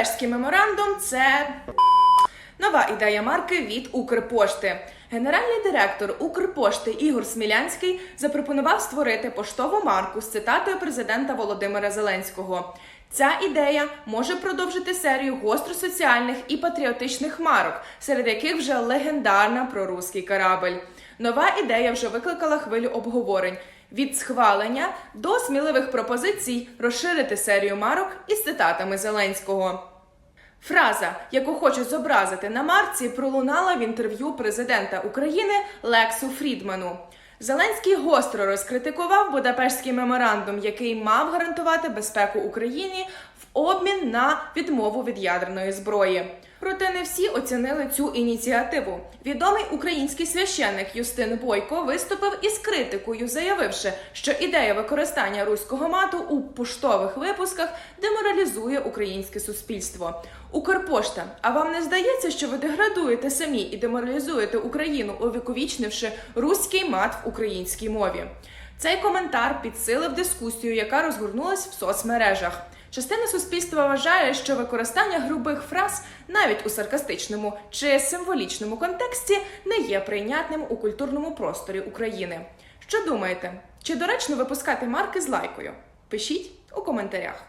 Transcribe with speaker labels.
Speaker 1: Будапештський меморандум це нова ідея марки від Укрпошти. Генеральний директор Укрпошти Ігор Смілянський запропонував створити поштову марку з цитатою президента Володимира Зеленського. Ця ідея може продовжити серію гостросоціальних і патріотичних марок, серед яких вже легендарна проруський корабль. Нова ідея вже викликала хвилю обговорень від схвалення до сміливих пропозицій розширити серію марок із цитатами Зеленського. Фраза, яку хочуть зобразити на марці, пролунала в інтерв'ю президента України Лексу Фрідману. Зеленський гостро розкритикував Будапештський меморандум, який мав гарантувати безпеку Україні обмін на відмову від ядерної зброї. Проте не всі оцінили цю ініціативу. Відомий український священник Юстин Бойко виступив із критикою, заявивши, що ідея використання руського мату у поштових випусках деморалізує українське суспільство. Укрпошта, а вам не здається, що ви деградуєте самі і деморалізуєте Україну, увіковічнивши руський мат в українській мові? Цей коментар підсилив дискусію, яка розгорнулась в соцмережах. Частина суспільства вважає, що використання грубих фраз навіть у саркастичному чи символічному контексті не є прийнятним у культурному просторі України. Що думаєте? Чи доречно випускати марки з лайкою? Пишіть у коментарях.